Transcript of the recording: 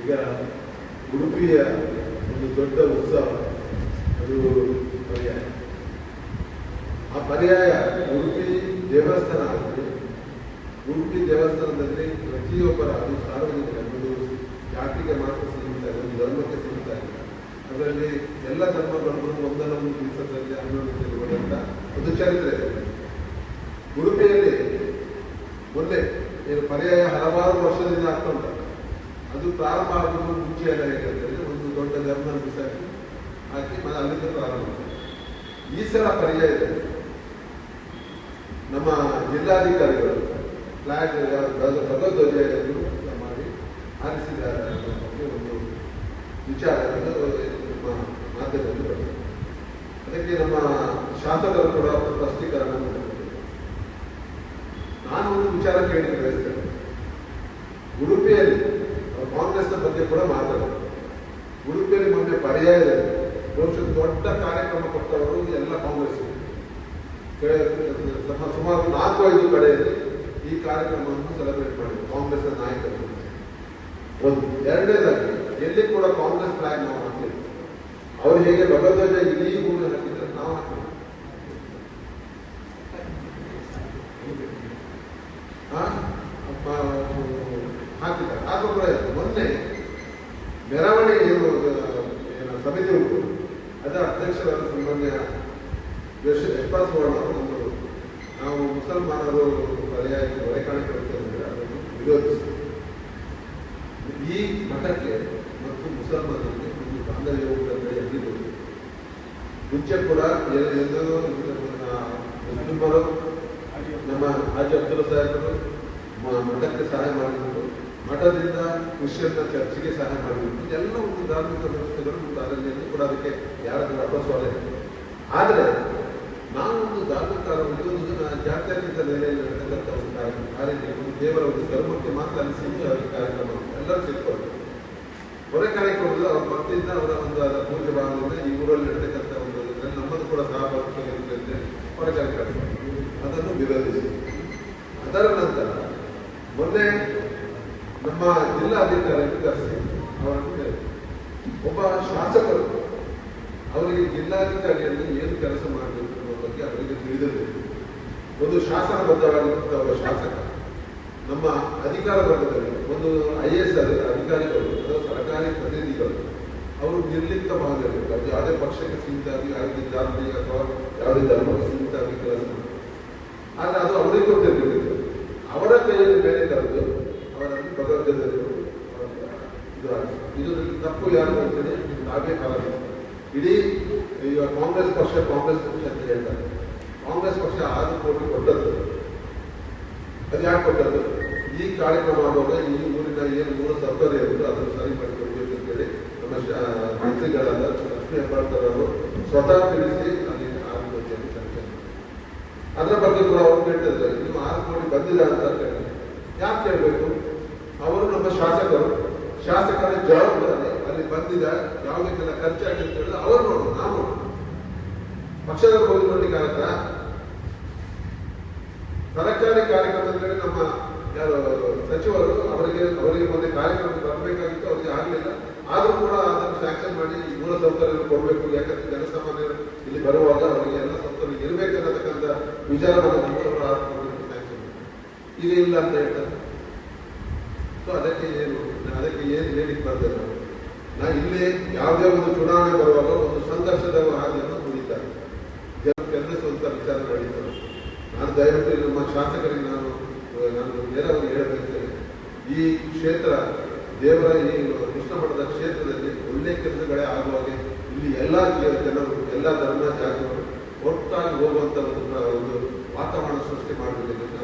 ಈಗ ಉಡುಪಿಯ ಒಂದು ದೊಡ್ಡ ಉತ್ಸವ, ಅದು ಪರ್ಯಾಯ. ಆ ಪರ್ಯಾಯ ಉಡುಪಿ ದೇವಸ್ಥಾನ ಆಗಿದೆ ಉಡುಪಿ ದೇವಸ್ಥಾನದಲ್ಲಿ ಪ್ರತಿಯೊಬ್ಬರ ಅದು ಸಾರ್ವಜನಿಕ, ಒಂದು ಜಾತಿಗೆ ಮಾತ್ರ ಸೀಮಿತ ಒಂದು ಧರ್ಮಕ್ಕೆ ಸೀಮಿತ ಇಲ್ಲ. ಅದರಲ್ಲಿ ಎಲ್ಲ ಧರ್ಮಗಳನ್ನು ಒಂದನ್ನು ದಿವಸದಲ್ಲಿ ಹನ್ನೊಂದು ಅಂತ ಒಂದು ಚರಿತ್ರೆ ಉಡುಪಿಯಲ್ಲಿ ಒಂದೇ ಏನು ಪರ್ಯಾಯ ಹಲವಾರು ವರ್ಷದಿಂದ ಆಗ್ತಾ ಉಂಟು. ಅದು ಪ್ರಾರಂಭ ಆಗುವುದು ಮುಂಚೆ ಅಲ್ಲ ಹೇಗೆ ಒಂದು ದೊಡ್ಡ ಧರ್ಮ ಬಿಸಾಕಿ ಹಾಕಿ ಮತ್ತೆ ಅಲ್ಲಿಂದ ಪ್ರಾರಂಭ. ಈ ಸಲ ಪರ್ಯಾಯದಲ್ಲಿ ನಮ್ಮ ಜಿಲ್ಲಾಧಿಕಾರಿಗಳು ಫ್ಲಾಗ್ ಭಗವದ್ವಜೆಯನ್ನು ಮಾಡಿ ಆರಿಸಿದ್ದಾರೆ ಒಂದು ವಿಚಾರ ನಮ್ಮ ಮಾಧ್ಯಮದಲ್ಲಿ ಬರ್ತದೆ ಅದಕ್ಕೆ ನಮ್ಮ ಶಾಸಕರು ಕೂಡ ಸ್ಪಷ್ಟೀಕರಣ ನಾನು ಒಂದು ವಿಚಾರ ಕೇಳಿ ಉಡುಪಿಯಲ್ಲಿ ಕಾಂಗ್ರೆಸ್ನ ಬಗ್ಗೆ ಕೂಡ ಮಾತಾಡೋದು. ಉಡುಪಿಯಲ್ಲಿ ಮೊನ್ನೆ ಪರ್ಯಾಯದಲ್ಲಿ ಬಹುಶಃ ದೊಡ್ಡ ಕಾರ್ಯಕ್ರಮ ಕೊಟ್ಟವರು ಎಲ್ಲ ಕಾಂಗ್ರೆಸ್ ಸುಮಾರು ನಾಲ್ಕು ಐದು ಕಡೆಯಲ್ಲಿ ಈ ಕಾರ್ಯಕ್ರಮವನ್ನು ಸೆಲೆಬ್ರೇಟ್ ಮಾಡಿದ್ರು ಕಾಂಗ್ರೆಸ್ನ ನಾಯಕರು. ಒಂದು, ಎರಡನೇದಾಗಿ, ಎಲ್ಲಿ ಕೂಡ ಕಾಂಗ್ರೆಸ್ ಫ್ಲಾಗ್ ನಾವು ಹಾಕಿದ್ವಿ ಅವರು ಹೇಗೆ ಭಗವಧ್ವಜ ಇಡೀ ಊರು ಹಾಕಿದ್ರೆ ನಾವು ಹಾಕಿಲ್ಲ ಆ? ಅಪ್ಪ, ಹಾಕಿದ್ದಾರೆ ಆದ್ರೂ ಕೂಡ ಮೊನ್ನೆ ಮೆರವಣಿಗೆ ಏನು ಏನು ಸಮಿತಿ ಉಂಟು. ಅದರ ಅಧ್ಯಕ್ಷರ ಸಂಬಂಧ ದೇಶ ಎಪ್ಪತ್ತು ಸುವರ್ಣ ಒಂದು ನಾವು ಮುಸಲ್ಮಾನರು ಪರ್ಯಾಯ ಹೊರೆಕಾಣಿಕೆ ಇರ್ತೇವೆ ಅದನ್ನು ವಿರೋಧಿಸಿ ಈ ಮಠಕ್ಕೆ ಮತ್ತು ಮುಸಲ್ಮಾನರಿಗೆ ಒಂದು ಬಾಂಧವ್ಯ ಉಂಟಂತ ಎಲ್ಲಿದೆ ಮುಂಚೆ ಕೂಡ ಎಲ್ಲರೂ ನಮ್ಮ ಹಾಜಿ ಅಬ್ದುಲ್ ಸಾಹೇಬರು ಮಠಕ್ಕೆ ಸಹಾಯ ಮಾಡಿದ್ರು. ಮಠದಿಂದ ಕ್ರಿಶ್ಚಿಯನ್ನ ಚರ್ಚೆಗೆ ಸಹಾಯ ಮಾಡಬೇಕು ಎಲ್ಲ ಒಂದು ಧಾರ್ಮಿಕ ವ್ಯವಸ್ಥೆಗಳು ಎಲ್ಲೂ ಕೂಡ ಅದಕ್ಕೆ ಯಾರಾದರೂ ಅಪಸ್ವಾದ ಆದರೆ ನಾವು ಒಂದು ಧಾರ್ಮಿಕ ಒಂದು ಜಾತ್ಯಾತೀತ ನೆಲೆಯಲ್ಲಿ ನಡೆತಕ್ಕಂಥ ಒಂದು ಕಾರ್ಯಕ್ರಮ ಕಾರ್ಯ ಒಂದು ದೇವರ ಒಂದು ಧರ್ಮಕ್ಕೆ ಮಾತ್ರ ಅಲ್ಲಿ ಸೀಮಿತ ಕಾರ್ಯಕ್ರಮ. ಎಲ್ಲರೂ ಸೇರಿಕೊಂಡು. ಹೊರ ಕಾರ್ಯಕ್ರಮದಲ್ಲಿ ಅವ್ರ ಭಕ್ತಿಯಿಂದ ಅವರ ಒಂದು ಅದರ ಪೂಜೆ ಭಾವನೆ ಈ ಊರಲ್ಲಿ ನಡೆತಕ್ಕಂಥ ಒಂದು ನಮ್ಮದು ಕೂಡ ಸಹಭಾಗಿತ್ವ ಇರುತ್ತೆ ಹೊರೆ ಕಾರ್ಯಕ್ರಮ ಅದನ್ನು ವಿರೋಧಿಸಿ ಅದರ ನಂತರ ಮೊನ್ನೆ ನಮ್ಮ ಜಿಲ್ಲಾಧಿಕಾರಿಗಳು ಕರೆಸಿ ಅವರನ್ನು ಒಬ್ಬ ಶಾಸಕರು ಅವರಿಗೆ ಜಿಲ್ಲಾಧಿಕಾರಿಯಲ್ಲಿ ಏನು ಕೆಲಸ ಮಾಡಬೇಕು ಅನ್ನೋ ಬಗ್ಗೆ ಅವರಿಗೆ ತಿಳಿದಿರಬೇಕು. ಒಂದು ಶಾಸನಬದ್ಧವಾಗಿರುವಂತಹ ಒಬ್ಬ ಶಾಸಕ. ನಮ್ಮ ಅಧಿಕಾರ ವರ್ಗದಲ್ಲಿ ಒಂದು ಐ ಎಸ್ ಅಧಿಕಾರಿಗಳು, ಅಥವಾ ಸರ್ಕಾರಿ ಪ್ರತಿನಿಧಿಗಳು, ಅವರು ನಿರ್ಲಿಪ್ತವಾಗಿರಬೇಕು ಯಾವುದೇ ಪಕ್ಷಕ್ಕೆ ಸೀಮಿತ ಆಗಿ, ಯಾವುದೇ ಜಾತಿ ಅಥವಾ ಯಾವುದೇ ಧರ್ಮಕ್ಕೆ ಸೀಮಿತ ಆಗಿ ಕೆಲಸ ಆದರೆ ಅದು ಅವರಿಗೆ ಗೊತ್ತಿರಬೇಕು ಅವರ ಕೈಯಲ್ಲಿ ಬೇರೆ ಕರೆದು ಭಗವದ್ಗೀತೆಯಲ್ಲಿ ಇದು ತಪ್ಪು ಯಾರು ಅಂತೇಳಿ ನಾವೇ ಕಾರಣ ಇಡೀ ಈಗ ಕಾಂಗ್ರೆಸ್ ಪಕ್ಷ ಕಾಂಗ್ರೆಸ್ ಪಕ್ಷ ಅಂತ ಹೇಳ್ತಾರೆ ಕಾಂಗ್ರೆಸ್ ಪಕ್ಷ ಆರು ಕೋಟಿ ಕೊಟ್ಟದ್ದು ಅದು ಯಾಕೆ ಕೊಟ್ಟದ್ದು ಈ ಕಾರ್ಯಕ್ರಮ ಆಗುವಾಗ ಈ ಊರಿನ ಏನು ಮೂಲ ಸೌಕರ್ಯ ಇರುತ್ತೋ ಅದನ್ನು ಸರಿ ಮಾಡಿಕೊಡ್ಬೇಕು ಅಂತೇಳಿ ನಮ್ಮ ಮಂತ್ರಿಗಳಾದ ಲಕ್ಷ್ಮೀ ಹೆಬ್ಬಾಳ್ಕರವರು ಸ್ವತಃ ತಿಳಿಸಿ ಅಲ್ಲಿ ಆರು ಕೋಟಿಯನ್ನು ಚರ್ಚೆ ಅದರ ಬಗ್ಗೆ ಕೂಡ ಅವರು ಕೇಳ್ತಿದ್ದಾರೆ ನೀವು ಆರು ಕೋಟಿ ಬಂದಿಲ್ಲ ಅಂತ ಕೇಳಿ ಯಾಕೆ ಕೇಳಬೇಕು ಅವರು ನಮ್ಮ ಶಾಸಕರು. ಶಾಸಕರ ಜವಾಬ್ದಾರಿ ಅಲ್ಲಿ ಬಂದಿದ ಯಾವುದಕ್ಕೆಲ್ಲ ಖರ್ಚಾಗಿದೆ ಅಂತ ಹೇಳಿದ್ರೆ ಅವರು ನೋಡು ನಾವು ಪಕ್ಷದ ಹೋಗಿ ನೋಡ್ಲಿಕ್ಕಾಗತ್ತ ಸರ್ಕಾರಿ ಕಾರ್ಯಕ್ರಮದಲ್ಲಿ ನಮ್ಮ ಯಾರು ಸಚಿವರು ಅವರಿಗೆ ಅವರಿಗೆ ಮೊನ್ನೆ ಕಾರ್ಯಕ್ರಮ ಬರಬೇಕಾಗಿತ್ತು, ಅವರಿಗೆ ಆಗಲಿಲ್ಲ. ಆದರೂ ಕೂಡ ಅದನ್ನು ಸ್ಯಾಂಕ್ಷನ್ ಮಾಡಿ ಈ ಮೂಲ ಸೌಕರ್ಯ ಕೊಡಬೇಕು. ಯಾಕಂದ್ರೆ ಜನಸಾಮಾನ್ಯರು ಇಲ್ಲಿ ಬರುವಾಗ ಅವರಿಗೆ ಎಲ್ಲ ಸೌಕರ್ಯ ಇರಬೇಕನ್ನತಕ್ಕಂಥ ವಿಚಾರವನ್ನು ಸ್ಯಾಂಕ್ಷನ್ ಈಗ ಇಲ್ಲ ಅಂತ ಹೇಳ್ತಾರೆ. ಸೊ ಅದಕ್ಕೆ ಏನು ಅದಕ್ಕೆ ಏನು ಹೇಳಿಕ್ಕೆ ಬರ್ತದೆ ನಾವು ನಾ ಇಲ್ಲಿ ಯಾವುದೇ ಒಂದು ಚುನಾವಣೆ ಬರುವಾಗ ಒಂದು ಸಂಘರ್ಷದ ಹಾದಿಯನ್ನು ತುಳಿತಾರೆ ಜನ ಸ್ವಂತ ವಿಚಾರ ಮಾಡಿದ್ದಾರೆ ನಾನು ದಯವಿಟ್ಟು ನಮ್ಮ ಶಾಸಕರಿಗೆ ನಾನು ನಾನು ನೇರವಾಗಿ ಹೇಳಬಯಸ್ತೇನೆ ಈ ಕ್ಷೇತ್ರ ದೇವರ ಈ ಕೃಷ್ಣ ಮಠದ ಕ್ಷೇತ್ರದಲ್ಲಿ ಒಳ್ಳೆ ಕೆಲಸಗಳೇ ಆಗುವಾಗೆ ಇಲ್ಲಿ ಎಲ್ಲ ಜನರು, ಎಲ್ಲ ಧರ್ಮ ಜಾತಿಗಳು ಒಟ್ಟಾಗಿ ಹೋಗುವಂಥ ಒಂದು ವಾತಾವರಣ ಸೃಷ್ಟಿ ಮಾಡಬೇಕಂತ